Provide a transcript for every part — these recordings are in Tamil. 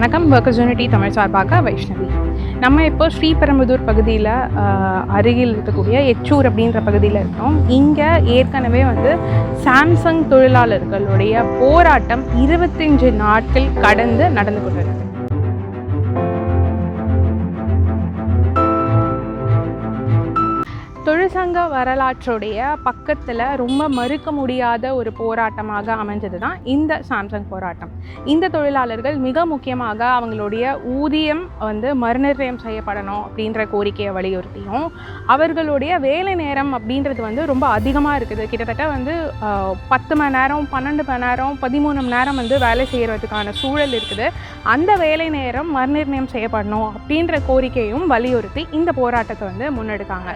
வணக்கம். ஒர்க்கர்ஸ் யூனிட்டி தமிழ் சார்பாக வைஷ்ணவி. நம்ம இப்போ ஸ்ரீபெரும்புதூர் பகுதியில் அருகில் இருக்கக்கூடிய எச்சூர் அப்படின்ற பகுதியில் இருக்கோம். இங்கே ஏற்கனவே வந்து சாம்சங் தொழிலாளர்களுடைய போராட்டம் இருபத்தஞ்சு நாட்கள் கடந்து நடந்து கொண்டிருக்கு. தொழிற்சங்க வரலாற்றுடைய பக்கத்தில் ரொம்ப மறுக்க முடியாத ஒரு போராட்டமாக அமைஞ்சது தான் இந்த சாம்சங் போராட்டம். இந்த தொழிலாளர்கள் மிக முக்கியமாக அவங்களுடைய ஊதியம் வந்து மறுநிர்ணயம் செய்யப்படணும் அப்படின்ற கோரிக்கையை வலியுறுத்தியும் அவர்களுடைய வேலை நேரம் அப்படின்றது வந்து ரொம்ப அதிகமாக இருக்குது. கிட்டத்தட்ட வந்து பத்து மணி நேரம் பன்னெண்டு மணி நேரம் பதிமூணு மணி நேரம் வந்து வேலை செய்கிறதுக்கான சூழல் இருக்குது. அந்த வேலை நேரம் மறுநிர்ணயம் செய்யப்படணும் அப்படின்ற கோரிக்கையும் வலியுறுத்தி இந்த போராட்டத்தை வந்து முன்னெடுக்காங்க.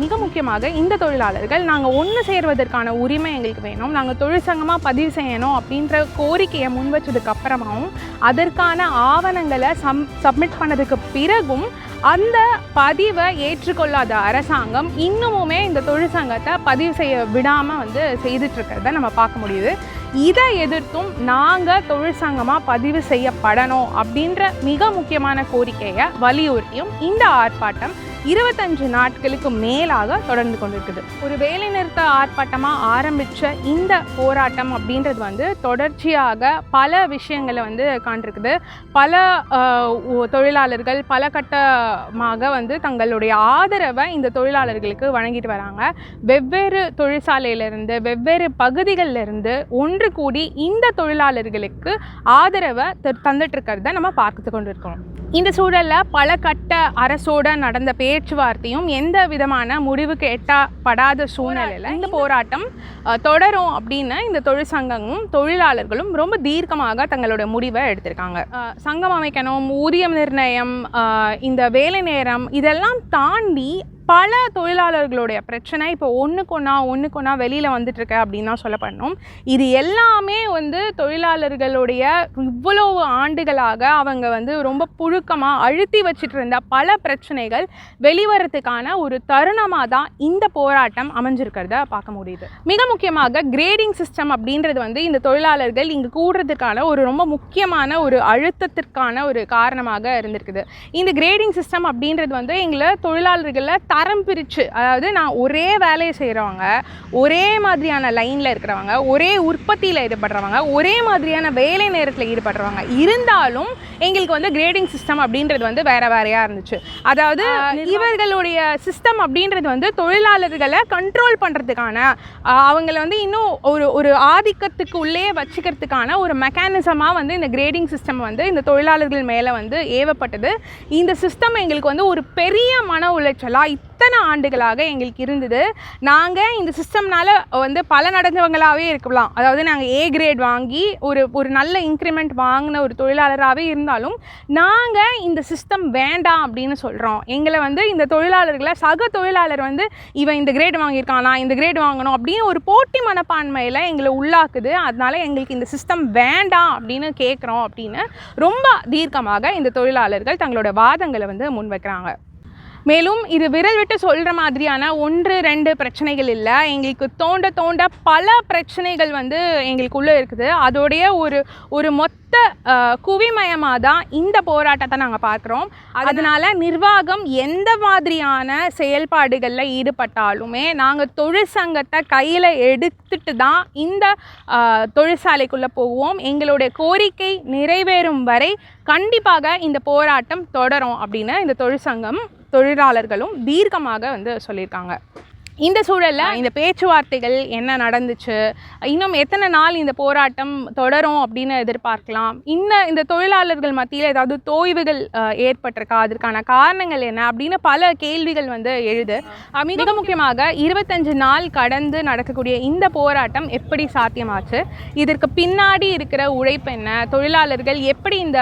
மிக முக்கியமாக இந்த தொழிலாளர்கள் நாங்கள் ஒன்று சேர்வதற்கான உரிமை எங்களுக்கு வேணும். நாங்கள் தொழிற்சங்கமாக பதிவு செய்யணும் அப்படின்ற கோரிக்கையை முன் வச்சதுக்கு அப்புறமாவும் அதற்கான ஆவணங்களை சம் சப்மிட் பண்ணதுக்கு பிறகும் அந்த பதிவை ஏற்றுக்கொள்ளாத அரசாங்கம் இன்னமுமே இந்த தொழிற்சங்கத்தை பதிவு செய்ய விடாமல் வந்து செய்துட்ருக்கிறத நம்ம பார்க்க முடியுது. இதை எதிர்த்தும் நாங்கள் தொழிற்சங்கமாக பதிவு செய்யப்படணும் அப்படின்ற மிக முக்கியமான கோரிக்கையை வலியுறுத்தியும் இந்த ஆர்ப்பாட்டம் இருபத்தஞ்சு நாட்களுக்கு மேலாக தொடர்ந்து கொண்டிருக்குது. ஒரு வேலைநிறுத்த ஆர்ப்பாட்டமாக ஆரம்பித்த இந்த போராட்டம் அப்படின்றது வந்து தொடர்ச்சியாக பல விஷயங்களை வந்து காண்டிருக்குது பல ஒ- தொழிலாளர்கள் பல கட்டமாக வந்து தங்களுடைய ஆதரவை இந்த தொழிலாளர்களுக்கு வழங்கிட்டு வராங்க. வெவ்வேறு தொழிற்சாலையிலிருந்து வெவ்வேறு பகுதிகளில் இருந்து ஒன்று கூடி இந்த தொழிலாளர்களுக்கு ஆதரவை தந்துட்டு இருக்கிறத நம்ம பார்த்து கொண்டு இருக்கோம் இந்த சூழலில் பல கட்ட அரசோட நடந்த பேச்சுவார்த்தையும் எந்த விதமான முடிவுக்கு எட்டப்படாத சூழ்நிலையில் இந்த போராட்டம். தொடரும் அப்படின்னு இந்த தொழிற்சங்கமும் தொழிலாளர்களும் ரொம்ப தீர்க்கமாக தங்களோட முடிவை எடுத்திருக்காங்க. சங்கம் அமைக்கணும் ஊதியம் நிர்ணயம் இந்த வேலை நேரம் இதெல்லாம் தாண்டி பல தொழிலாளர்களுடைய பிரச்சனை. இப்போ ஒன்றுக்கு ஒன்றா ஒன்றுக்கு ஒன்றா வெளியில் வந்துட்டுருக்கு அப்படின்னு தான் சொல்லப்படணும். இது எல்லாமே வந்து தொழிலாளர்களுடைய இவ்வளவு ஆண்டுகளாக அவங்க வந்து ரொம்ப புழுக்கமாக அழுத்தி வச்சுட்டு இருந்த பல பிரச்சனைகள் வெளிவரத்துக்கான ஒரு தருணமாக தான் இந்த போராட்டம் அமைஞ்சிருக்கிறத பார்க்க முடியுது. மிக முக்கியமாக கிரேடிங் சிஸ்டம் அப்படின்றது வந்து இந்த தொழிலாளர்கள் இங்கே கூடுறதுக்கான ஒரு ரொம்ப முக்கியமான ஒரு அழுத்தத்திற்கான ஒரு காரணமாக இருந்திருக்குது. இந்த கிரேடிங் சிஸ்டம் அப்படின்றது வந்து எங்களை தொழிலாளர்களை தரம் பிரித்து அதாவது நான் ஒரே வேலையை செய்கிறவங்க ஒரே மாதிரியான லைனில் இருக்கிறவங்க ஒரே உற்பத்தியில் ஈடுபடுறவங்க ஒரே மாதிரியான வேலை நேரத்தில் ஈடுபடுறவங்க இருந்தாலும் எங்களுக்கு வந்து கிரேடிங் சிஸ்டம் அப்படின்றது வந்து வேற வேறையாக இருந்துச்சு. அதாவது இவர்களுடைய சிஸ்டம் அப்படின்றது வந்து தொழிலாளர்களை கண்ட்ரோல் பண்ணுறதுக்கான அவங்கள வந்து இன்னும் ஒரு ஒரு ஆதிக்கத்துக்கு உள்ளே வச்சுக்கிறதுக்கான ஒரு மெக்கானிசமாக வந்து இந்த கிரேடிங் சிஸ்டம் வந்து இந்த தொழிலாளர்கள் மேலே வந்து ஏவப்பட்டது. இந்த சிஸ்டம் எங்களுக்கு வந்து ஒரு பெரிய மன உளைச்சலாக இத்தனை ஆண்டுகளாக எங்களுக்கு இருந்தது? நாங்கள் இந்த சிஸ்டம்னால் வந்து பல நடந்தவங்களாகவே இருக்கலாம். அதாவது நாங்கள் ஏ கிரேட் வாங்கி ஒரு ஒரு நல்ல இன்க்ரிமெண்ட் வாங்கின ஒரு தொழிலாளராகவே இருந்தாலும் நாங்கள் இந்த சிஸ்டம் வேண்டாம் அப்படின்னு சொல்கிறோம் எங்களை வந்து இந்த தொழிலாளர்களை சக தொழிலாளர் வந்து இவன் இந்த கிரேட் வாங்கியிருக்கான் நான் இந்த கிரேட் வாங்கணும் அப்படின்னு ஒரு போட்டி மனப்பான்மையில் எங்களை உள்ளாக்குது. அதனால எங்களுக்கு இந்த சிஸ்டம் வேண்டாம் அப்படின்னு கேட்குறோம் அப்படின்னு ரொம்ப தீர்க்கமாக இந்த தொழிலாளர்கள் தங்களோட வாதங்களை வந்து முன்வைக்கிறாங்க. மேலும் இது விரல் விட்டு சொல்கிற மாதிரியான ஒன்று ரெண்டு பிரச்சனைகள் இல்லை. எங்களுக்கு தோண்ட தோண்ட பல பிரச்சனைகள் வந்து எங்களுக்குள்ளே இருக்குது. அதோடைய ஒரு ஒரு மொத்த குவிமயமாக தான் இந்த போராட்டத்தை நாங்கள் பார்க்குறோம். அதனால் நிர்வாகம் எந்த மாதிரியான செயல்பாடுகளில் ஈடுபட்டாலுமே நாங்கள் தொழிற்சங்கத்தை கையில் எடுத்துட்டு தான் இந்த தொழிற்சாலைக்குள்ளே போவோம். எங்களுடைய கோரிக்கை நிறைவேறும் வரை கண்டிப்பாக இந்த போராட்டம் தொடரும் அப்படின்னு இந்த தொழிற்சங்கம் தொழிலாளர்களும் தீர்க்கமாக வந்து சொல்லியிருக்காங்க. இந்த சூழலில் இந்த பேச்சுவார்த்தைகள் என்ன நடந்துச்சு? இன்னும் எத்தனை நாள் இந்த போராட்டம் தொடரும் அப்படின்னு எதிர்பார்க்கலாம்? இன்னும் இந்த தொழிலாளர்கள் மத்தியில் ஏதாவது தோய்வுகள் ஏற்பட்டிருக்கா? அதற்கான காரணங்கள் என்ன? அப்படின்னு பல கேள்விகள் வந்து எழுது. மிக முக்கியமாக இருபத்தஞ்சு நாள் கடந்து நடக்கக்கூடிய இந்த போராட்டம் எப்படி சாத்தியமாச்சு? இதற்கு பின்னாடி இருக்கிற உழைப்பு என்ன? தொழிலாளர்கள் எப்படி இந்த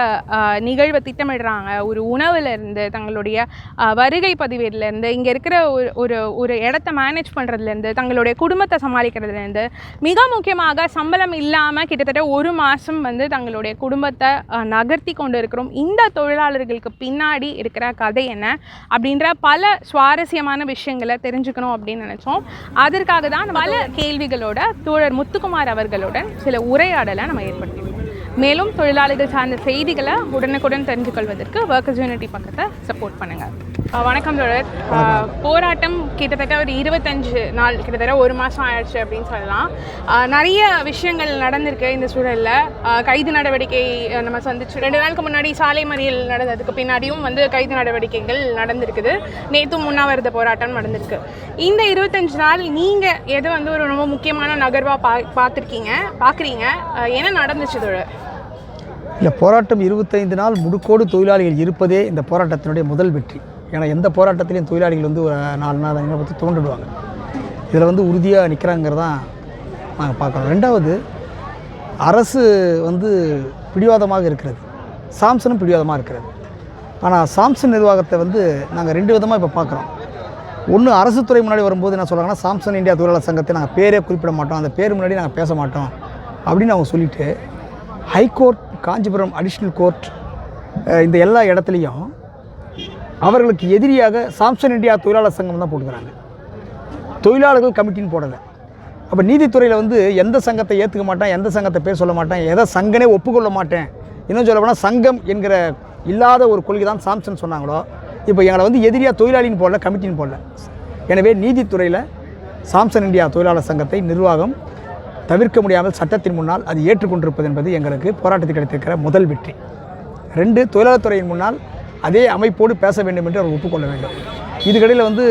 நிகழ்வை திட்டமிடுறாங்க? ஒரு உணவுல இருந்து தங்களுடைய வருகை பதிவேடுலேருந்து இங்கே இருக்கிற ஒரு ஒரு ஒரு இடத்த மேனேஜ் பண்ணுறதுலேருந்து தங்களுடைய குடும்பத்தை சமாளிக்கிறதுலேருந்து மிக முக்கியமாக சம்பளம் இல்லாமல் கிட்டத்தட்ட ஒரு மாதம் வந்து தங்களுடைய குடும்பத்தை நகர்த்தி கொண்டு இருக்கிறோம். இந்த தொழிலாளர்களுக்கு பின்னாடி இருக்கிற கதை என்ன அப்படின்ற பல சுவாரஸ்யமான விஷயங்களை தெரிஞ்சுக்கணும் அப்படின்னு நினச்சோம். அதற்காக தான் பல கேள்விகளோட தோழர் முத்துக்குமார் அவர்களுடன் சில உரையாடலை நம்ம ஏற்படுத்தியிருக்கோம் மேலும் தொழிலாளர்கள் சார்ந்த செய்திகளை உடனுக்குடன் தெரிஞ்சு கொள்வதற்கு ஒர்க்கர்ஸ் யூனிட்டி பக்கத்தை சப்போர்ட் பண்ணுங்கள் வணக்கம் அஹ், போராட்டம் கிட்டத்தட்ட ஒரு இருபத்தஞ்சு நாள் கிட்டத்தட்ட ஒரு மாதம் ஆயிடுச்சு அப்படின்னு சொல்லலாம். நிறைய விஷயங்கள் நடந்திருக்கு இந்த சூழலில். கைது நடவடிக்கை நம்ம சந்திச்சு ரெண்டு நாளுக்கு முன்னாடி சாலை மறியல் நடந்ததுக்கு பின்னாடியும் வந்து கைது நடவடிக்கைகள் நடந்திருக்குது. நேற்றும் உண்ணாவிரத போராட்டம் நடந்திருக்கு. இந்த இருபத்தஞ்சு நாள் நீங்கள் எது வந்து ஒரு ரொம்ப முக்கியமான நகர்வாக பா பார்த்துருக்கீங்க பார்க்குறீங்க? என்ன நடந்துச்சு தொடர் இல்லை போராட்டம் இருபத்தைந்து நாள் முடுக்கோடு தொழிலாளிகள் இருப்பதே இந்த போராட்டத்தினுடைய முதல் வெற்றி. ஏன்னா எந்த போராட்டத்திலையும் தொழிலாளிகள் வந்து ஒரு நாலு நாள் அஞ்சு பற்றி தோண்டிடுவாங்க. இதில் வந்து உறுதியாக நிற்கிறாங்கிறதான் நாங்கள் பார்க்குறோம். ரெண்டாவது அரசு வந்து பிடிவாதமாக இருக்கிறது. சாம்சனும் பிடிவாதமாக இருக்கிறது. ஆனால் சாம்சன் நிர்வாகத்தை வந்து நாங்கள் ரெண்டு விதமாக இப்போ பார்க்குறோம். ஒன்று அரசு துறை முன்னாடி வரும்போது என்ன சொல்கிறாங்கன்னா சாம்சன் இந்தியா தொழிலாளர் சங்கத்தை நாங்கள் பேரே குறிப்பிட மாட்டோம். அந்த பேர் முன்னாடி நாங்கள் பேச மாட்டோம் அப்படின்னு அவங்க சொல்லிவிட்டு ஹைகோர்ட் காஞ்சிபுரம் அடிஷ்னல் கோர்ட் இந்த எல்லா இடத்துலையும் அவர்களுக்கு எதிரியாக சாம்சன் இந்தியா தொழிலாளர் சங்கம் தான் போட்டுக்கிறாங்க. தொழிலாளர்கள் கமிட்டின்னு போடலை. அப்போ நீதித்துறையில் வந்து எந்த சங்கத்தை ஏற்றுக்க மாட்டேன் எந்த சங்கத்தை பேர் சொல்ல மாட்டேன் எதை சங்கனே ஒப்புக்கொள்ள மாட்டேன். இன்னும் சொல்ல போனால் சங்கம் என்கிற இல்லாத ஒரு கொள்கை தான் சாம்சன் சொன்னாங்களோ இப்போ எங்களை வந்து எதிரியாக தொழிலாளின்னு போடல கமிட்டின்னு போடல. எனவே நீதித்துறையில் சாம்சன் இந்தியா தொழிலாளர் சங்கத்தை நிர்வாகம் தவிர்க்க முடியாமல் சட்டத்தின் முன்னால் அது ஏற்றுக்கொண்டிருப்பது என்பது எங்களுக்கு போராட்டத்தில் கிடைத்திருக்கிற முதல் வெற்றி. ரெண்டு தொழிலாளர் துறையின் முன்னால் அதே அமைப்போடு பேச வேண்டும் என்று அவர் ஒப்புக்கொள்ள வேண்டும். இதுக்கடையில் வந்து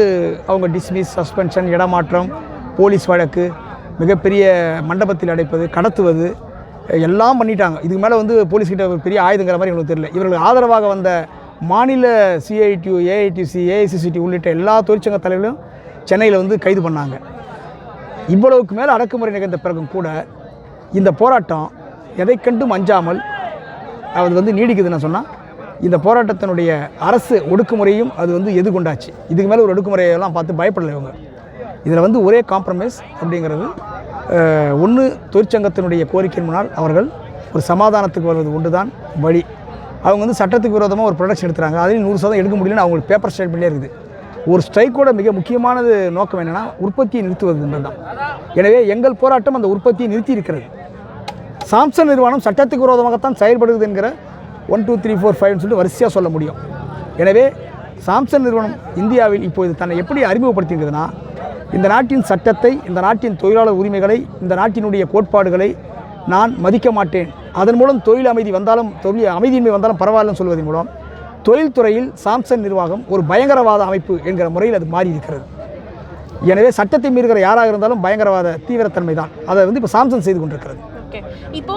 அவங்க டிஸ்மிஸ் சஸ்பென்ஷன் இடமாற்றம் போலீஸ் வழக்கு மிகப்பெரிய மண்டபத்தில் அடைப்பது கடத்துவது எல்லாம் பண்ணிட்டாங்க. இதுக்கு மேலே வந்து போலீஸ்கிட்ட ஒரு பெரிய ஆயுதங்கிற மாதிரி எங்களுக்கு தெரியல. இவர்களுக்கு ஆதரவாக வந்த மாநில சிஐடியு ஏஐடிசி ஏஐசிசிடி உள்ளிட்ட எல்லா தொழிற்சங்க தலைவர்களும் சென்னையில் வந்து கைது பண்ணாங்க. இவ்வளவுக்கு மேலே அடக்குமுறை நிகழ்ந்த பிறகும் கூட இந்த போராட்டம் எதை கண்டும் அஞ்சாமல் அது வந்து நீடிக்குதுன்னு சொன்னால் இந்த போராட்டத்தினுடைய அரசு ஒடுக்குமுறையும் அது வந்து எதிர்கொண்டாச்சு. இதுக்கு மேலே ஒரு ஒடுக்குமுறையெல்லாம் பார்த்து பயப்படலை இவங்க. இதில் வந்து ஒரே காம்ப்ரமைஸ் அப்படிங்கிறது ஒன்று தொழிற்சங்கத்தினுடைய கோரிக்கையின் முன்னால் அவர்கள் ஒரு சமாதானத்துக்கு வருவது ஒன்று தான் வழி. அவங்க வந்து சட்டத்துக்கு விரோதமாக ஒரு ப்ரொடக்ஷன் எடுத்துறாங்க. அதையும் நூறு சதவீதம் எடுக்க முடியலன்னு அவங்களுக்கு பேப்பர் ஸ்டேட்மெண்ட்லேயே இருக்குது. ஒரு ஸ்ட்ரைக்கோட மிக முக்கியமானது நோக்கம் என்னென்னா உற்பத்தியை நிறுத்துவது என்பதுதான். எனவே எங்கள் போராட்டம் அந்த உற்பத்தியை நிறுத்தி இருக்கிறது சாம்சங் நிறுவனம் சட்டத்துக்கு விரோதமாகத்தான் செயல்படுகிறது என்கிற ஒன் டூ த்ரீ ஃபோர் ஃபைவ்னு சொல்லிட்டு வரிசையாக சொல்ல முடியும். எனவே சாம்சங் நிறுவனம் இந்தியாவில் இப்போது தன்னை எப்படி அறிமுகப்படுத்தியிருக்குதுன்னா இந்த நாட்டின் சட்டத்தை இந்த நாட்டின் தொழிலாளர் உரிமைகளை இந்த நாட்டினுடைய கோட்பாடுகளை நான் மதிக்க மாட்டேன். அதன் மூலம் தொழில் அமைதி வந்தாலும் தொழில் அமைதியின்மை வந்தாலும் பரவாயில்லன்னு சொல்வதன் மூலம் தொழில்துறையில் சாம்சங் நிர்வாகம் ஒரு பயங்கரவாத அமைப்பு என்கிற முறையில் அது மாறி இருக்கிறது எனவே சட்டத்தை மீறுகிற யாராக இருந்தாலும் பயங்கரவாத தீவிரத்தன்மை தான் அதை வந்து இப்போ சாம்சங் செய்து கொண்டிருக்கிறது. ஓகே. இப்போ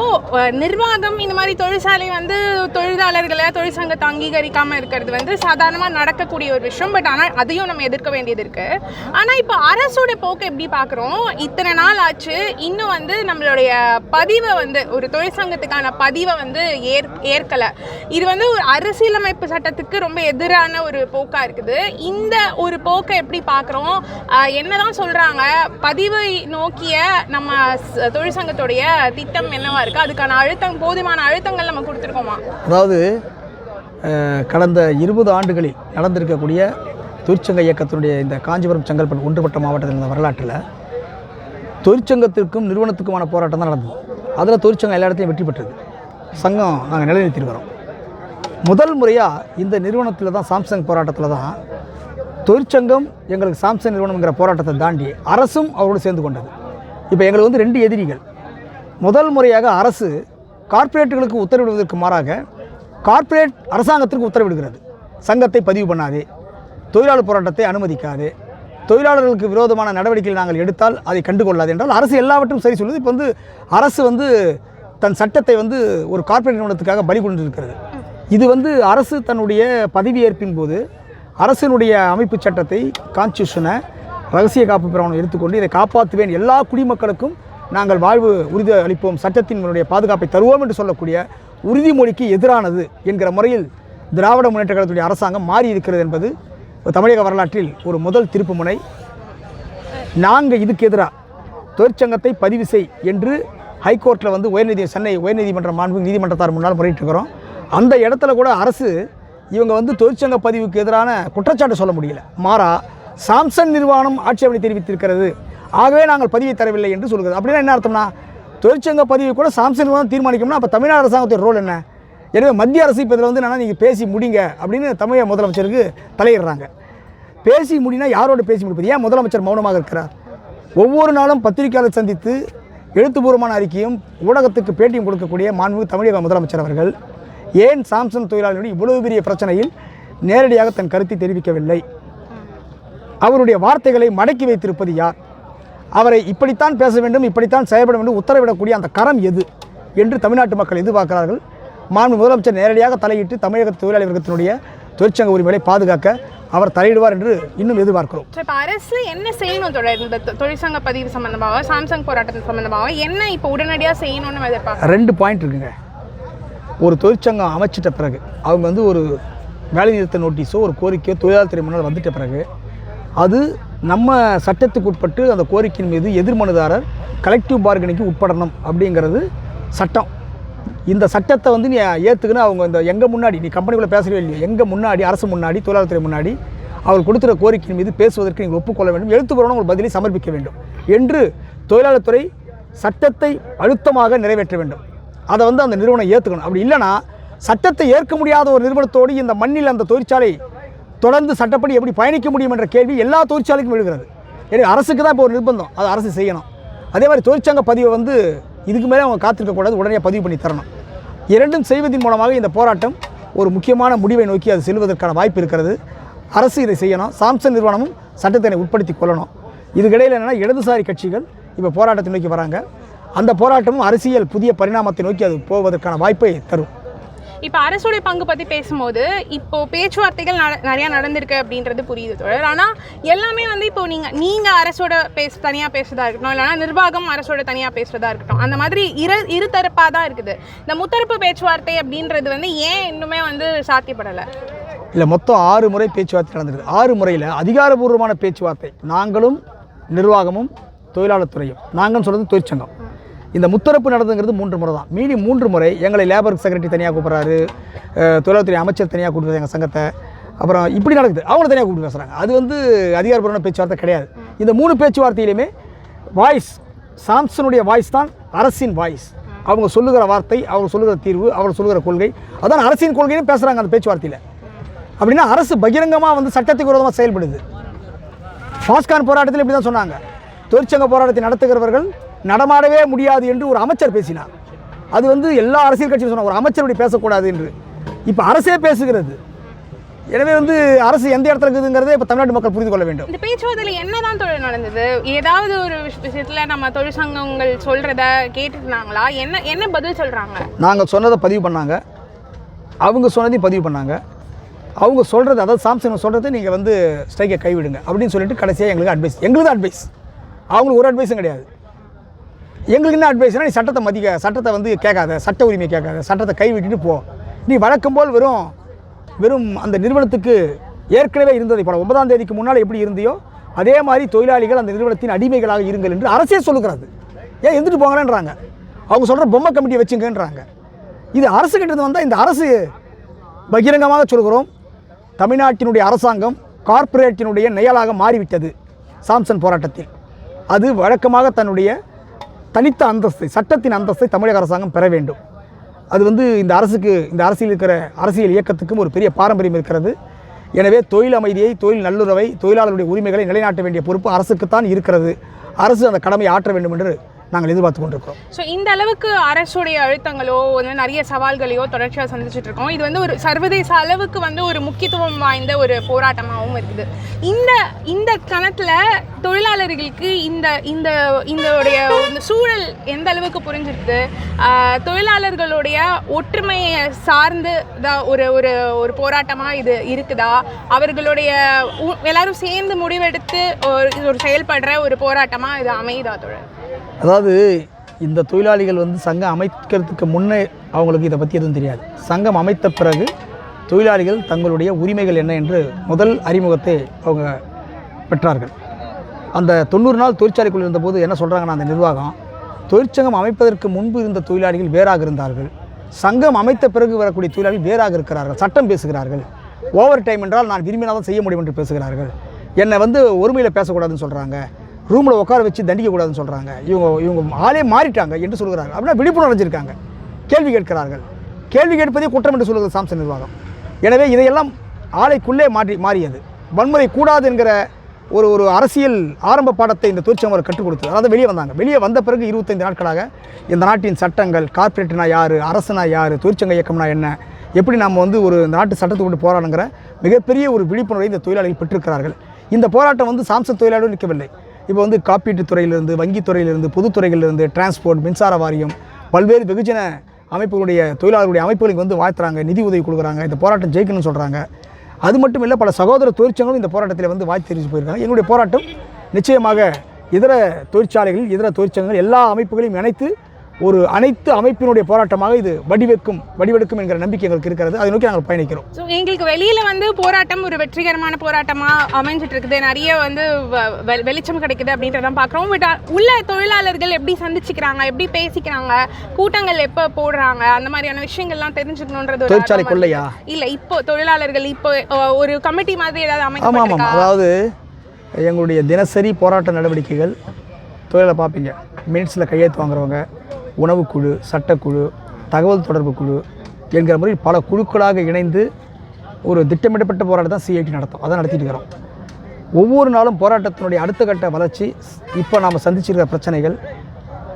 நிர்வாகம் இந்த மாதிரி தொழிற்சாலை வந்து தொழிலாளர்களை தொழிற்சங்கத்தை அங்கீகரிக்காம இருக்கிறது வந்து சாதாரணமாக நடக்கக்கூடிய ஒரு விஷயம். பட் ஆனால் அதையும் நம்ம எதிர்க்க வேண்டியது இருக்கு. ஆனால் இப்போ அரசோட போக்கு எப்படி பார்க்குறோம்? இத்தனை நாள் ஆச்சு. இன்னும் வந்து நம்மளுடைய பதிவை வந்து ஒரு தொழிற்சங்கத்துக்கான பதிவை வந்து ஏற் ஏற்கலை. இது வந்து ஒரு அரசியலமைப்பு சட்டத்துக்கு ரொம்ப எதிரான ஒரு போக்காக இருக்குது. இந்த ஒரு போக்கை எப்படி பார்க்குறோம்? என்னதான் சொல்கிறாங்க பதிவை நோக்கிய நம்ம தொழிற்சங்கத்துடைய திட்டம் என்னவா இருக்குது அதுக்கான அழுத்தம் போதுமான அழுத்தங்கள் நம்ம கொடுத்துருக்கோமா? அதாவது கடந்த இருபது ஆண்டுகளில் நடந்திருக்கக்கூடிய தொழிற்சங்க இயக்கத்தினுடைய இந்த காஞ்சிபுரம் செங்கல்பட்டு ஒன்றுபட்ட மாவட்டத்தில் இருந்த வரலாற்றில் தொழிற்சங்கத்திற்கும் நிறுவனத்துக்குமான போராட்டம் தான் நடந்தது. அதில் தொழிற்சங்கம் எல்லா இடத்தையும் வெற்றி பெற்றது. சங்கம் நாங்கள் நிலைநிறுத்தியிருக்கிறோம் முதல் முறையாக இந்த நிறுவனத்தில் தான் சாம்சங் போராட்டத்தில் தான் தொழிற்சங்கம் எங்களுக்கு சாம்சங் நிறுவனம்ங்கிற போராட்டத்தை தாண்டி அரசும் அவரோடு சேர்ந்து கொண்டது. இப்போ எங்களுக்கு வந்து ரெண்டு எதிரிகள். முதல் முறையாக அரசு கார்ப்பரேட்டுகளுக்கு உத்தரவிடுவதற்கு மாறாக கார்ப்பரேட் அரசாங்கத்திற்கு உத்தரவிடுகிறது. சங்கத்தை பதிவு பண்ணாதே தொழிலாளர் போராட்டத்தை அனுமதிக்காது தொழிலாளர்களுக்கு விரோதமான நடவடிக்கைகள் நாங்கள் எடுத்தால் அதை கண்டுகொள்ளாது என்றால் அரசு எல்லாவற்றும் சரி சொல்லுது. இப்போ வந்து அரசு வந்து தன் சட்டத்தை வந்து ஒரு கார்ப்பரேட் நிறுவனத்துக்காக பலி கொண்டிருக்கிறது. இது வந்து அரசு தன்னுடைய பதவியேற்பின் போது அரசினுடைய அமைப்பு சட்டத்தை கான்ஸ்டியூஷனை ரகசிய காப்பு பிரமாணம் எடுத்துக்கொண்டு இதை காப்பாற்றுவேன். எல்லா குடிமக்களுக்கும் நாங்கள் வாழ்வு உறுதி அளிப்போம். சட்டத்தினுடைய பாதுகாப்பை தருவோம் என்று சொல்லக்கூடிய உறுதிமொழிக்கு எதிரானது என்கிற முறையில் திராவிட முன்னேற்ற கழகத்துடைய அரசாங்கம் மாறி இருக்கிறது என்பது தமிழக வரலாற்றில் ஒரு முதல் திருப்புமுனை நாங்கள் இதுக்கு எதிராக தொழிற்சங்கத்தை பதிவு செய் என்று ஹைகோர்ட்டில் வந்து உயர்நீதி சென்னை உயர்நீதிமன்ற மாண்பு நீதிமன்றத்தார் முன்னால் முறையிட்டிருக்கிறோம். அந்த இடத்துல கூட அரசு இவங்க வந்து தொழிற்சங்க பதிவுக்கு எதிரான குற்றச்சாட்டு சொல்ல முடியல. மாறா சாம்சங் நிர்வாணம் ஆட்சேபனை தெரிவித்திருக்கிறது. ஆகவே நாங்கள் பதிவை தரவில்லை என்று சொல்கிறது. அப்படின்னா என்ன அர்த்தம்னா தொழிற்சங்க பதிவு கூட சாம்சங் தான் தீர்மானிக்கணும்னா அப்போ தமிழ்நாடு அரசாங்கத்தோட ரோல் என்ன? எனவே மத்திய அரசு இப்போ இதில் வந்து என்னன்னா நீங்கள் பேசி முடிங்க அப்படின்னு தமிழக முதலமைச்சருக்கு தலையிடுறாங்க. பேசி முடினா யாரோட பேசி முடிப்பது? ஏன் முதலமைச்சர் மௌனமாக இருக்கிறார்? ஒவ்வொரு நாளும் பத்திரிகையாளர் சந்தித்து எழுத்துப்பூர்வமான அறிக்கையும் ஊடகத்துக்கு பேட்டியும் கொடுக்கக்கூடிய மாண்புமிகு தமிழக முதலமைச்சர் அவர்கள் ஏன் சாம்சங் தொழிலாளர்களுடைய இவ்வளவு பெரிய பிரச்சனையில் நேரடியாக தன் கருத்தை தெரிவிக்கவில்லை? அவருடைய வார்த்தைகளை மடக்கி வைத்திருப்பது யார்? அவரை இப்படித்தான் பேச வேண்டும் இப்படித்தான் செயல்பட வேண்டும் உத்தரவிடக்கூடிய அந்த கரம் எது என்று தமிழ்நாட்டு மக்கள் எதிர்பார்க்கிறார்கள். மாண்பு முதலமைச்சர் நேரடியாக தலையிட்டு தமிழக தொழிலாளி வர்க்கத்தினுடைய தொழிற்சங்க உரிமைகளை பாதுகாக்க அவர் தலையிடுவார் என்று இன்னும் எதிர்பார்க்கிறோம். இப்போ அரசு என்ன செய்யணும் இந்த தொழிற்சங்க பதிவு சம்பந்தமாக சாம்சங் போராட்டத்து சம்பந்தமாக என்ன இப்போ உடனடியாக செய்யணும்னு எதிர்பார்க்க ரெண்டு பாயிண்ட் இருக்குங்க. ஒரு தொழிற்சங்கம் அமைச்சிட்ட பிறகு அவங்க வந்து ஒரு வேலை நிறுத்த நோட்டீஸோ ஒரு கோரிக்கையோ தொழிலாளர் துறை முன்னால் வந்துட்ட பிறகு அது நம்ம சட்டத்துக்கு உட்பட்டு அந்த கோரிக்கையின் மீது எதிர்மனுதாரர் கலெக்டிவ் பார்கனிங்க்கு உட்படணும் அப்படிங்கிறது சட்டம். இந்த சட்டத்தை வந்து நீ ஏற்றுக்குன்னு அவங்க இந்த எங்கள் முன்னாடி நீ கம்பெனிக்குள்ளே பேசவே இல்லையோ. எங்கள் முன்னாடி அரசு முன்னாடி தொழிலாளர்துறை முன்னாடி அவர் கொடுத்துற கோரிக்கையின் மீது பேசுவதற்கு நீங்கள் ஒப்புக்கொள்ள வேண்டும். எழுத்துப்பூர்வம் உங்கள் பதிலை சமர்ப்பிக்க வேண்டும் என்று தொழிலாளர் துறை சட்டத்தை அழுத்தமாக நிறைவேற்ற வேண்டும். அதை வந்து அந்த நிறுவனம் ஏற்றுக்கணும் அப்படி இல்லைன்னா சட்டத்தை ஏற்க முடியாத ஒரு நிறுவனத்தோடு இந்த மண்ணில் அந்த தொழிற்சாலை தொடர்ந்து சட்டப்படி எப்படி பயணிக்க முடியும் என்ற கேள்வி எல்லா தொழிற்சாலைக்கும் விழுகிறது எனவே அரசுக்கு தான் இப்போ ஒரு நிர்பந்தம். அதை அரசு செய்யணும். அதே மாதிரி தொழிற்சங்க பதிவை வந்து இதுக்கு மேலே அவங்க காத்திருக்கக்கூடாது உடனே பதிவு பண்ணி தரணும். இரண்டும் செய்வதன் மூலமாக இந்த போராட்டம் ஒரு முக்கியமான முடிவை நோக்கி அது செல்வதற்கான வாய்ப்பு இருக்கிறது. அரசு இதை செய்யணும். சாம்சங் நிறுவனமும் சட்டத்தினை உட்படுத்தி கொள்ளணும். இதுக்கிடையில் என்னென்னா இடதுசாரி கட்சிகள் இப்போ போராட்டத்தை நோக்கி வராங்க. அந்த போராட்டமும் அரசியல் புதிய பரிணாமத்தை நோக்கி அது போவதற்கான வாய்ப்பை தரும். இப்போ அரசுடைய பங்கு பற்றி பேசும்போது இப்போ பேச்சுவார்த்தைகள் நட நிறையா நடந்திருக்கு அப்படின்றது புரியுது தொடர் ஆனால் எல்லாமே வந்து இப்போ நீங்கள் நீங்கள் அரசோட பேச தனியாக பேசுறதா இருக்கட்டும் இல்லைனா நிர்வாகம் அரசோட தனியாக பேசுறதா இருக்கட்டும் அந்த மாதிரி இரு இருதரப்பாக தான் இருக்குது. இந்த முத்தரப்பு பேச்சுவார்த்தை அப்படின்றது வந்து ஏன் இன்னுமே வந்து சாத்தியப்படலை? இல்லை மொத்தம் ஆறு முறை பேச்சுவார்த்தை நடந்திருக்கு. ஆறு முறையில் அதிகாரபூர்வமான பேச்சுவார்த்தை. நாங்களும் நிர்வாகமும் தொழிலாளர் துறையும். நாங்கள் சொல்கிறது தொழிற்சங்கம். இந்த முத்தரப்பு நடந்துங்கிறது மூன்று முறை தான். மீதி மூன்று முறை எங்களை லேபர் செக்ரட்டரி தனியாக கூப்பிட்றாரு. தொழில்துறை அமைச்சர் தனியாக கூப்பிட்டு எங்கள் சங்கத்தை. அப்புறம் இப்படி நடக்குது. அவங்கள தனியாக கூப்பிட்டு பேசுகிறாங்க அது வந்து அதிகாரப்பூர்வமான பேச்சுவார்த்தை கிடையாது. இந்த மூணு பேச்சுவார்த்தையிலுமே வாய்ஸ் சாம்சனுடைய வாய்ஸ் தான் அரசின் வாய்ஸ் அவங்க சொல்லுகிற வார்த்தை அவங்க சொல்லுகிற தீர்வு அவங்க சொல்லுகிற கொள்கை. அதான் அரசின் கொள்கைன்னு பேசுகிறாங்க அந்த பேச்சுவார்த்தையில். அப்படின்னா அரசு பகிரங்கமாக வந்து சட்டத்துக்கு விரோதமாக செயல்படுது. ஃபாஸ்கான் போராட்டத்தில் இப்படி தான் சொன்னாங்க. தொழிற்சங்க போராட்டத்தை நடத்துகிறவர்கள் நடமாடவே முடியாது என்று ஒரு அமைச்சர் பேசினார். அது வந்து எல்லா அரசியல் கட்சியும் சொன்னாங்க. ஒரு அமைச்சர் இப்படி பேசக்கூடாது என்று. இப்போ அரசே பேசுகிறது. எனவே வந்து அரசு எந்த இடத்துல இருக்குதுங்கிறதே இப்போ தமிழ்நாட்டு மக்கள் புரிந்து கொள்ள வேண்டும். இந்த பேச்சுவார்த்தையில் என்னதான் தொழில் நடந்தது? ஏதாவது ஒரு விஷ- விஷயத்துல நம்ம தொழிற்சங்கங்கள் சொல்றத கேட்டுருந்தாங்களா? என்ன என்ன பதில் சொல்றாங்க? நாங்கள் சொன்னதை பதிவு பண்ணாங்க. அவங்க சொன்னதையும் பதிவு பண்ணாங்க. அவங்க சொல்கிறது அதாவது சாம்சங் சொல்கிறது நீங்கள் வந்து ஸ்ட்ரைக்கை கைவிடுங்க அப்படின்னு சொல்லிட்டு கடைசியாக எங்களுக்கு அட்வைஸ் எங்களுக்கு அட்வைஸ் அவங்களுக்கு ஒரு அட்வைஸும் கிடையாது. எங்களுக்கு என்ன அட்வைஸ்னால் நீ சட்டத்தை மதிக்க சட்டத்தை வந்து கேட்காத சட்ட உரிமை கேட்காத சட்டத்தை கைவிட்டுட்டு போ. நீ வழக்கம் போல் வெறும் வெறும் அந்த நிறுவனத்துக்கு ஏற்கனவே இருந்ததை போல ஒன்பதாம் தேதிக்கு முன்னால் எப்படி இருந்தியோ அதே மாதிரி தொழிலாளிகள் அந்த நிறுவனத்தின் அடிமைகளாக இருங்கள் என்று அரசே சொல்லுகிறது. ஏன் இருந்துட்டு போங்களேன்றாங்க அவங்க சொல்கிற பொம்மை கமிட்டியை வச்சுங்கன்றாங்க. இது அரசு கிட்டது வந்தால் இந்த அரசு பகிரங்கமாக சொல்கிறோம். தமிழ்நாட்டினுடைய அரசாங்கம் கார்ப்பரேட்டினுடைய நெயலாக மாறிவிட்டது சாம்சன் போராட்டத்தில். அது வழக்கமாக தன்னுடைய தனித்த அந்தஸ்தை சட்டத்தின் அந்தஸ்தை தமிழக அரசாங்கம் பெற வேண்டும். அது வந்து இந்த அரசுக்கு இந்த அரசியல் இருக்கிற அரசியல் இயக்கத்துக்கும் ஒரு பெரிய பாரம்பரியம் இருக்கிறது. எனவே தொழில் அமைதியை தொழில் நல்லுறவை தொழிலாளருடைய உரிமைகளை நிலைநாட்ட வேண்டிய பொறுப்பு அரசுக்குத்தான் இருக்கிறது. அரசு அந்த கடமையை ஆற்ற வேண்டும் என்று நாங்கள் எதிர்பார்த்து கொண்டிருக்கிறோம். ஸோ இந்த அளவுக்கு அரசுடைய அழுத்தங்களோ வந்து நிறைய சவால்களையோ தொடர்ச்சியாக சந்திச்சுட்டு இருக்கோம். இது வந்து ஒரு சர்வதேச அளவுக்கு வந்து ஒரு முக்கியத்துவம் வாய்ந்த ஒரு போராட்டமாகவும் இருக்குது. இந்த இந்த கணத்தில் தொழிலாளர்களுக்கு இந்த இந்த இந்தோடைய இந்த சூழல் எந்த அளவுக்கு புரிஞ்சிருக்கு? தொழிலாளர்களுடைய ஒற்றுமையை சார்ந்து தான் ஒரு ஒரு ஒரு போராட்டமாக இது இருக்குதா? அவர்களுடைய எல்லாரும் சேர்ந்து முடிவெடுத்து ஒரு இது ஒரு செயல்படுற ஒரு போராட்டமாக இது அமையுதா தொழில் அதாவது இந்த தொழிலாளிகள் வந்து சங்கம் அமைக்கிறதுக்கு முன்னே அவங்களுக்கு இதை பற்றி எதுவும் தெரியாது. சங்கம் அமைத்த பிறகு தொழிலாளிகள் தங்களுடைய உரிமைகள் என்ன என்று முதல் அறிமுகத்தை அவங்க பெற்றார்கள். அந்த தொண்ணூறு நாள் தொழிற்சாலைக்குள் இருந்தபோது என்ன சொல்கிறாங்கன்னா அந்த நிர்வாகம் தொழிற்சங்கம் அமைப்பதற்கு முன்பு இருந்த தொழிலாளிகள் வேறாக இருந்தார்கள். சங்கம் அமைத்த பிறகு வரக்கூடிய தொழிலாளிகள் வேறாக இருக்கிறார்கள். சட்டம் பேசுகிறார்கள். ஓவர் டைம் என்றால் நான் விரும்பினால் தான் செய்ய முடியும் என்று பேசுகிறார்கள். என்னை வந்து ஒருமையில் பேசக்கூடாதுன்னு சொல்கிறாங்க ரூமில் உட்கார வச்சு தண்டிக்கக்கூடாதுன்னு சொல்கிறாங்க இவங்க இவங்க ஆளே மாறிட்டாங்க என்று சொல்கிறாங்க அப்படின்னா விழிப்புணர்வு அடைஞ்சிருக்காங்க. கேள்வி கேட்கிறார்கள். கேள்வி கேட்பதே குற்றம் என்று சொல்கிறது சாம்சங் நிர்வாகம். எனவே இதையெல்லாம் ஆலைக்குள்ளே மாற்றி மாறியது. வன்முறை கூடாது என்கிற ஒரு ஒரு அரசியல் ஆரம்ப பாடத்தை இந்த தொழிற்சங்கம் கற்றுக் கொடுத்தது. அதாவது வெளியே வந்தாங்க. வெளியே வந்த பிறகு இருபத்தைந்து நாட்களாக இந்த நாட்டின் சட்டங்கள் கார்ப்பரேட்னா யார் அரசுனா யார் தொழிற்சங்க இயக்கம்னா என்ன எப்படி நம்ம வந்து ஒரு நாட்டு சட்டத்தை கொண்டு போராடுங்கிற மிகப்பெரிய ஒரு விழிப்புணர்வை இந்த தொழிலாளிகள் பெற்றிருக்கிறார்கள். இந்த போராட்டம் வந்து சாம்சங் தொழிலாளர்கள் நிற்கவில்லை. இப்போ வந்து காப்பீட்டுத் துறையிலிருந்து வங்கித் துறையிலிருந்து பொதுத்துறைகளிலிருந்து டிரான்ஸ்போர்ட் மின்சார வாரியம் பல்வேறு வெகுஜன அமைப்புகளுடைய தொழிலாளர்களுடைய அமைப்புகளுக்கு வந்து வாழ்த்துறாங்க நிதி உதவி கொடுக்குறாங்க இந்த போராட்டம் ஜெயிக்கணும்னு சொல்கிறாங்க அது மட்டும் இல்லை பல சகோதர தொழிற்சங்களும் இந்த போராட்டத்தில் வந்து வாழ்த்து தெரிவித்து போயிருக்காங்க. எங்களுடைய போராட்டம் நிச்சயமாக இதர தொழிற்சாலைகள் இதர தொழிற்சங்கங்கள் எல்லா அமைப்புகளையும் இணைத்து ஒரு அனைத்து அமைப்பினுடைய போராட்டமாக இது வடிவெக்கும் வடிவெடுக்கும் என்கிற நம்பிக்கை எங்களுக்கு இருக்கிறது. அதை நோக்கி நாங்கள் பயணிக்கிறோம். ஸோ எங்களுக்கு வெளியில வந்து போராட்டம் ஒரு வெற்றிகரமான போராட்டமா அமைஞ்சிட்டு இருக்குது நிறைய வந்து வெளிச்சம் கிடைக்குது அப்படின்றத பார்க்குறோம். பட் உள்ள தொழிலாளர்கள் எப்படி சந்திச்சுக்கிறாங்க? எப்படி பேசிக்கிறாங்க? கூட்டங்கள் எப்போ போடுறாங்க? அந்த மாதிரியான விஷயங்கள்லாம் தெரிஞ்சுக்கணுன்றது ஒரு தொழிற்சாலை கொள்ளையா. இல்ல இப்போ தொழிலாளர்கள் இப்போ ஒரு கமிட்டி மாதிரி ஏதாவது ஆமாம் ஆமாம் அமைக்கப்பட்டிருக்கா அதாவது எங்களுடைய தினசரி போராட்ட நடவடிக்கைகள் தொழிலை பார்ப்பீங்க. மினிட்ஸில் கையெழுத்து வாங்குறவங்க உணவுக்குழு சட்டக்குழு தகவல் தொடர்பு குழு என்கிற மாதிரி பல குழுக்களாக இணைந்து ஒரு திட்டமிடப்பட்ட போராட்டம் தான் சிஐடி நடத்தும். அதான் நடத்திட்டு இருக்கிறோம். ஒவ்வொரு நாளும் போராட்டத்தினுடைய அடுத்த கட்ட வளர்ச்சி இப்போ நாம் சந்திச்சிருக்கிற பிரச்சனைகள்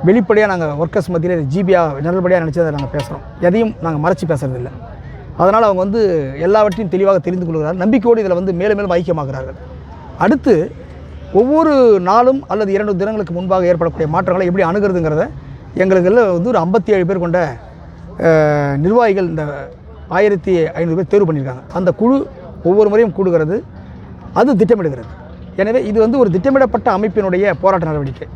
வெளிப்படையாக நாங்கள் ஒர்க்கர்ஸ் மத்தியில் ஜிபியாக நல்லபடியாக நினச்சி அதை நாங்கள் பேசுகிறோம் எதையும் நாங்கள் மறைச்சி பேசுறதில்லை. அதனால் அவங்க வந்து எல்லாவற்றையும் தெளிவாக தெரிந்து கொள்கிறார்கள். நம்பிக்கையோடு இதில் வந்து மேலும் மேலும் ஐக்கியமாகிறார்கள். அடுத்து ஒவ்வொரு நாளும் அல்லது இரண்டு தினங்களுக்கு முன்பாக ஏற்படக்கூடிய மாற்றங்களை எப்படி அணுகிறதுங்கிறத எங்களுக்கு வந்து ஒரு ஐம்பத்தி ஏழு பேர் கொண்ட நிர்வாகிகள் இந்த ஆயிரத்தி ஐநூறு பேர் தேர்வு பண்ணியிருக்காங்க. அந்த குழு ஒவ்வொரு முறையும் கூடுகிறது. அது திட்டமிடுகிறது. எனவே இது வந்து ஒரு திட்டமிடப்பட்ட அமைப்பினுடைய போராட்ட நடவடிக்கை.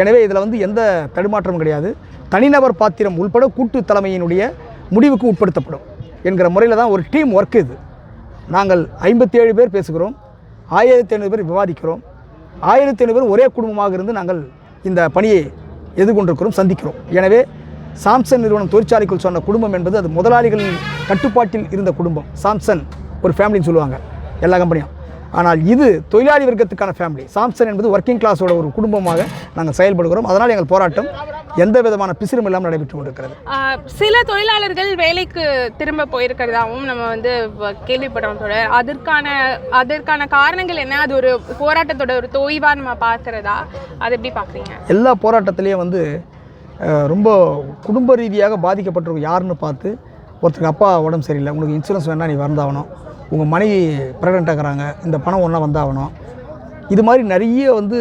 எனவே இதில் வந்து எந்த தடுமாற்றமும் கிடையாது. தனிநபர் பாத்திரம் உள்பட கூட்டு தலைமையினுடைய முடிவுக்கு உட்படுத்தப்படும் என்கிற முறையில் தான் ஒரு டீம் ஒர்க் இது. நாங்கள் ஐம்பத்தி ஏழு பேர் பேசுகிறோம். ஆயிரத்தி ஐநூறு பேர் விவாதிக்கிறோம். ஆயிரத்தி ஐநூறு பேர் ஒரே குடும்பமாக இருந்து நாங்கள் இந்த பணியை எதிர்கொண்டிருக்கிறோம் சந்திக்கிறோம். எனவே சாம்சன் நிறுவனம் தொழிற்சாலைக்குள் சொன்ன குடும்பம் என்பது அது முதலாளிகளின் கட்டுப்பாட்டில் இருந்த குடும்பம். சாம்சன் ஒரு ஃபேமிலின்னு சொல்லுவாங்க. எல்லா கம்பெனியும் ஆனால் இது தொழிலாளி வர்க்கத்துக்கான ஃபேமிலி சாம்சங் என்பது ஒர்க்கிங் கிளாஸோட ஒரு குடும்பமாக நாங்கள் செயல்படுகிறோம். அதனால் எங்கள் போராட்டம் எந்த விதமான பிசிறும் இல்லாமல் நடைபெற்று கொண்டிருக்கிறது. சில தொழிலாளர்கள் வேலைக்கு திரும்ப போயிருக்கிறதாவும் நம்ம வந்து கேள்விப்படுறோம் தொடர் அதற்கான அதற்கான காரணங்கள் என்ன? அது ஒரு போராட்டத்தோட ஒரு தொய்வா நம்ம பார்க்கறதா? அது எப்படி பார்க்குறீங்க? எல்லா போராட்டத்திலையும் வந்து ரொம்ப குடும்ப ரீதியாக பாதிக்கப்பட்டவங்க யாருன்னு பார்த்து ஒருத்தருக்கு அப்பா உடம்பு சரியில்லை உனக்கு இன்சூரன்ஸ் வேணால் நீ வந்தாகணும் உங்கள் மனைவி ப்ரெக்னெண்ட் ஆகிறாங்க இந்த பணம் ஒன்றா வந்தாகணும். இது மாதிரி நிறைய வந்து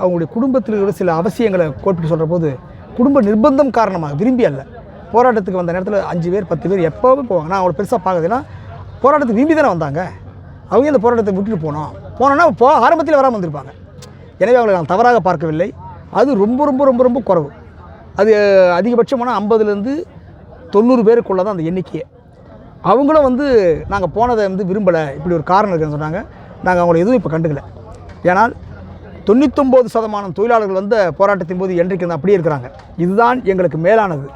அவங்களுடைய குடும்பத்தில் இருக்கிற சில அவசியங்களை கோட்பிட்டு சொல்கிற போது குடும்ப நிர்பந்தம் காரணமாக விரும்பி அல்ல. போராட்டத்துக்கு வந்த நேரத்தில் அஞ்சு பேர் பத்து பேர் எப்போவும் போவாங்க. நான் அவங்கள பெருசாக பார்க்குறதுன்னா போராட்டத்துக்கு விரும்பி தானே வந்தாங்க. அவங்க இந்த போராட்டத்தை விட்டுட்டு போனோம். போனோன்னா போ ஆரம்பத்தில் வராமல் வந்திருப்பாங்க. எனவே அவங்களை நான் தவறாக பார்க்கவில்லை. அது ரொம்ப ரொம்ப ரொம்ப ரொம்ப குறைவு. அது அதிகபட்சமான ஐம்பதுலேருந்து தொண்ணூறு பேருக்குள்ளே தான் அந்த எண்ணிக்கையை. அவங்களும் வந்து நாங்கள் போனதை வந்து விரும்பலை. இப்படி ஒரு காரணம் இருக்குன்னு சொன்னாங்க. நாங்கள் அவங்கள எதுவும் இப்போ கண்டுக்கல. ஏனால் தொண்ணூத்தொம்பது சதமானம் தொழிலாளர்கள் வந்த போராட்டத்தின் போது என்றைக்கு வந்து அப்படியே இருக்கிறாங்க. இதுதான் எங்களுக்கு மேலானது.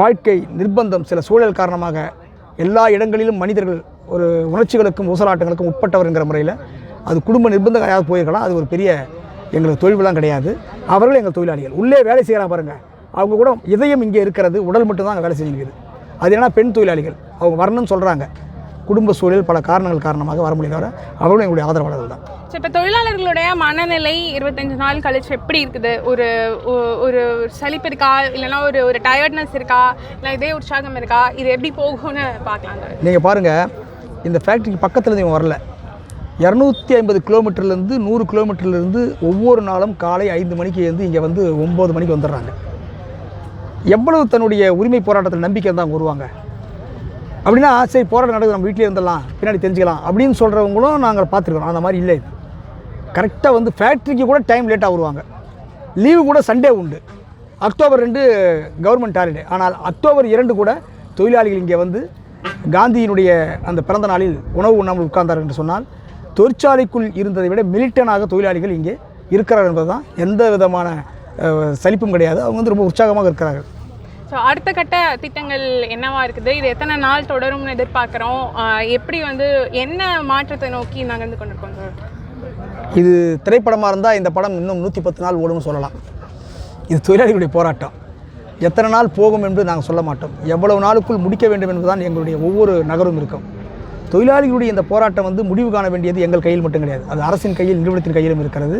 வாழ்க்கை நிர்பந்தம் சில சூழல் காரணமாக எல்லா இடங்களிலும் மனிதர்கள் ஒரு உணர்ச்சிகளுக்கும் ஊசலாட்டங்களுக்கும் உட்பட்டவர்ங்கிற முறையில் அது குடும்ப நிர்பந்தங்களாக யாராவது போயிருக்கலாம். அது ஒரு பெரிய எங்களுக்கு தொழில்லாம் கிடையாது. அவர்கள் எங்கள் தொழிலாளிகள். உள்ளே வேலை செய்கிறாங்க பாருங்கள் அவங்க கூட இதயம் இங்கே இருக்கிறது உடல் மட்டும்தான் அங்கே வேலை செஞ்சுருக்குது அது ஏன்னா பெண் தொழிலாளிகள். அவங்க வரணும்னு சொல்கிறாங்க குடும்ப சூழல் பல காரணங்கள் காரணமாக வர முடியாத அவர்களும் எங்களுடைய ஆதரவாளர்கள் தான். ஸோ இப்போ தொழிலாளர்களுடைய மனநிலை இருபத்தஞ்சு நாள் கழிச்சு எப்படி இருக்குது? ஒரு ஒரு சலிப்பு இருக்கா? இல்லைன்னா ஒரு ஒரு டயர்ட்னஸ் இருக்கா? இல்லை இதே உற்சாகம் இருக்கா? இது எப்படி போகும்னு பார்க்கலாங்க நீங்கள் பாருங்கள் இந்த ஃபேக்ட்ரிக்கு பக்கத்தில் இவங்க வரல. இரநூத்தி ஐம்பது கிலோமீட்டர்லேருந்து நூறு கிலோமீட்டர்லேருந்து ஒவ்வொரு நாளும் காலை ஐந்து மணிக்கு வந்து இங்கே வந்து ஒம்பது மணிக்கு வந்துடுறாங்க. எவ்வளவு தன்னுடைய உரிமை போராட்டத்தில் நம்பிக்கை தான் வருவாங்க? அப்படின்னா சரி போராட்டம் நடக்குது நம்ம வீட்டிலே இருந்துடலாம் பின்னாடி தெரிஞ்சுக்கலாம் அப்படின்னு சொல்கிறவங்களும் நாங்கள் பார்த்துருக்கோம். அந்த மாதிரி இல்லை இது. கரெக்டாக வந்து ஃபேக்ட்ரிக்கு கூட டைம் லேட்டாக வருவாங்க. லீவு கூட சண்டே உண்டு. அக்டோபர் ரெண்டு கவர்மெண்ட் ஹாலிடே ஆனால் அக்டோபர் இரண்டு கூட தொழிலாளிகள் இங்கே வந்து காந்தியினுடைய அந்த பிறந்த நாளில் உணவு உண்ணாமல் உட்கார்ந்தார் என்று சொன்னால் தொழிற்சாலைக்குள் இருந்ததை விட மிலிட்டனாக தொழிலாளிகள் இங்கே இருக்கிறார்கிறது தான் எந்த விதமான சலிப்பும் கிடையாது. அவங்க வந்து ரொம்ப உற்சாகமாக இருக்கிறார்கள். ஸோ அடுத்த கட்ட திட்டங்கள் என்னவா இருக்குது? இது எத்தனை நாள் தொடரும்னு எதிர்பார்க்குறோம். எப்படி வந்து என்ன மாற்றத்தை நோக்கி நகர்ந்து கொண்டிருக்கோம்? சார் இது திரைப்படமாக இருந்தால் இந்த படம் இன்னும் நூற்றி பத்து நாள் ஓடும்னு சொல்லலாம். இது தொழிலாளிகளுடைய போராட்டம். எத்தனை நாள் போகும் என்று நாங்கள் சொல்ல மாட்டோம். எவ்வளவு நாளுக்குள் முடிக்க வேண்டும் என்பதுதான் எங்களுடைய ஒவ்வொரு நகரும் இருக்கும். தொழிலாளிகளுடைய இந்த போராட்டம் வந்து முடிவு காண வேண்டியது எங்கள் கையில் மட்டும் கிடையாது. அது அரசின் கையில் நிறுவனத்தின் கையிலும் இருக்கிறது.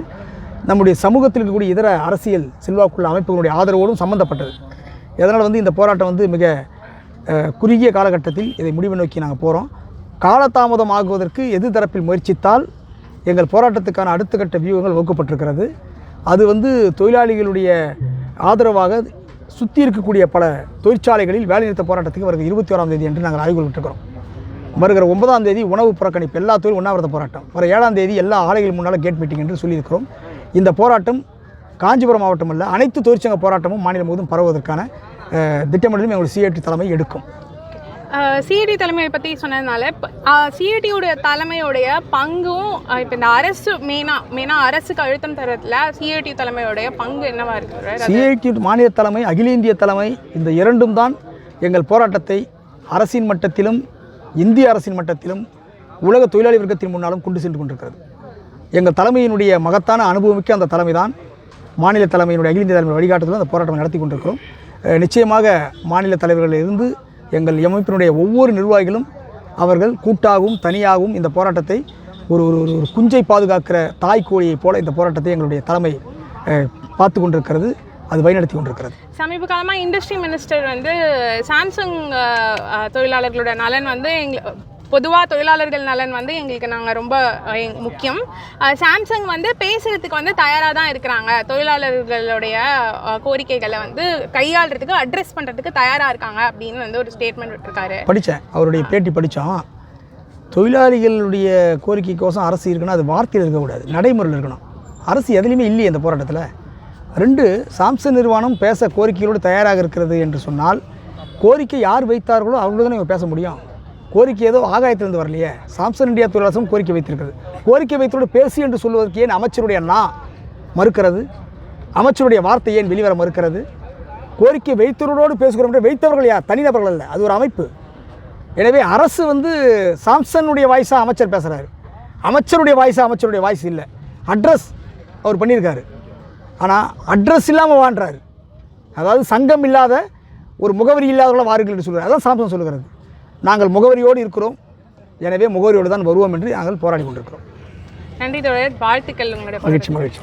நம்முடைய சமூகத்தில் இருக்கக்கூடிய இதர அரசியல் செல்வாக்குள்ள அமைப்புகளுடைய ஆதரவோடும் சம்பந்தப்பட்டது. இதனால் வந்து இந்த போராட்டம் வந்து மிக குறுகிய காலகட்டத்தில் இதை முடிவு நோக்கி நாங்கள் போகிறோம் காலதாமதம் ஆகுவதற்கு எது தரப்பில் முயற்சித்தால் எங்கள் போராட்டத்துக்கான அடுத்த கட்ட வியூகங்கள் வகுக்கப்பட்டிருக்கிறது. அது வந்து தொழிலாளிகளுடைய ஆதரவாக சுற்றி இருக்கக்கூடிய பல தொழிற்சாலைகளில் வேலைநிறுத்த போராட்டத்துக்கு வருகிற இருபத்தி ஓராம் தேதி என்று நாங்கள் ஆய்வு விட்டுருக்கிறோம். வருகிற ஒன்பதாம் தேதி உணவு புறக்கணிப்பு எல்லா தொழில் உண்ணாவிரத போராட்டம். வர ஏழாம் தேதி எல்லா ஆலைகள் முன்னால் கேட் மீட்டிங் என்று சொல்லியிருக்கிறோம். இந்த போராட்டம் காஞ்சிபுரம் மாவட்டம் அல்ல அனைத்து தொழிற்சங்க போராட்டமும் மாநிலம் முழுவதும் பரவுவதற்கான திட்டமிடலும் எங்களுடைய சிஐடி தலைமை எடுக்கும். சிஐடி தலைமையை பற்றி சொன்னதுனால சிஐடியோட தலைமையோடைய பங்கும் இப்போ இந்த அரசு மெயினாக மெயினாக அரசுக்கு அழுத்தம் தரதுல சிஐடி தலைமையோடைய பங்கு என்னவா இருக்கு சிஐடி மாநில தலைமை அகில இந்திய தலைமை இந்த இரண்டும் தான் எங்கள் போராட்டத்தை அரசின் மட்டத்திலும் இந்திய அரசின் மட்டத்திலும் உலக தொழிலாளி வர்க்கத்தின் முன்னாலும் கொண்டு சென்று கொண்டிருக்கிறது. எங்கள் தலைமையினுடைய மகத்தான அனுபவமிக்க அந்த தலைமை தான் மாநில தலைமையினுடைய அகில இந்திய தலைமை வழிகாட்டுதல் அந்த போராட்டம் நடத்தி கொண்டிருக்கிறோம். நிச்சயமாக மாநில தலைவர்களில் இருந்து எங்கள் அமைப்பினுடைய ஒவ்வொரு நிர்வாகிகளும் அவர்கள் கூட்டாகவும் தனியாகவும் இந்த போராட்டத்தை ஒரு ஒரு ஒரு- ஒரு குஞ்சை பாதுகாக்கிற தாய் கோழியைப் போல இந்த போராட்டத்தை எங்களுடைய தலைமை பார்த்து கொண்டிருக்கிறது. அது வழிநடத்தி கொண்டிருக்கிறது. சமீப சமீப காலமாக இண்டஸ்ட்ரி மினிஸ்டர் வந்து சாம்சங் தொழிலாளர்களுடைய தொழிலாளர்களோட நலன் வந்து எங்க பொதுவாக தொழிலாளர்கள் நலன் வந்து எங்களுக்கு நாங்கள் ரொம்ப முக்கியம். சாம்சங் வந்து பேசுகிறதுக்கு வந்து தயாராக தான் இருக்கிறாங்க. தொழிலாளர்களுடைய கோரிக்கைகளை வந்து கையாளுறதுக்கு அட்ரஸ் பண்ணுறதுக்கு தயாராக இருக்காங்க அப்படின்னு வந்து ஒரு ஸ்டேட்மெண்ட் விட்டுருக்காரு. படித்தேன். அவருடைய பேட்டி படித்தோம். தொழிலாளிகளுடைய கோரிக்கைக்கோசம் அரசு இருக்குன்னா அது வார்த்தையில் இருக்கக்கூடாது நடைமுறையில் இருக்கணும். அரசு எதுலேயுமே இல்லையே இந்த போராட்டத்தில். ரெண்டு சாம்சங் நிறுவனம் பேச கோரிக்கைகளோடு தயாராக இருக்கிறது என்று சொன்னால் கோரிக்கை யார் வைத்தார்களோ அவங்கள தானே பேச முடியும். கோரிக்கை ஏதோ ஆகாயத்திலிருந்து வரலையே. சாம்சன் இந்தியா தொழிலாளரும் கோரிக்கை வைத்திருக்கிறது. கோரிக்கை வைத்தோடு பேசு என்று சொல்வதற்கு ஏன் அமைச்சருடைய நா மறுக்கிறது? அமைச்சருடைய வார்த்தை ஏன் வெளிவர மறுக்கிறது? கோரிக்கை வைத்தவர்களோடு பேசுகிறோம் வைத்தவர்கள் யார்? தனிநபர்கள் அல்ல அது ஒரு அமைப்பு. எனவே அரசு வந்து சாம்சனுடைய வாய்ஸாக அமைச்சர் பேசுகிறாரு அமைச்சருடைய வாய்ஸாக அமைச்சருடைய வாய்ஸ் இல்லை. அட்ரஸ் அவர் பண்ணியிருக்காரு. ஆனால் அட்ரஸ் இல்லாமல் வாழ்றாரு. அதாவது சங்கம் இல்லாத ஒரு முகவரி இல்லாதவர்களாக வாருங்கள் என்று சொல்கிறார் அதான் சாம்சன் சொல்லுகிறது. நாங்கள் முகவரியோடு இருக்கிறோம். எனவே முகவரியோடு தான் வருவோம் என்று நாங்கள் போராடி கொண்டிருக்கிறோம். நன்றி தோழர். வாழ்த்துக்கள் உங்களுடைய மகிழ்ச்சி மகிழ்ச்சி.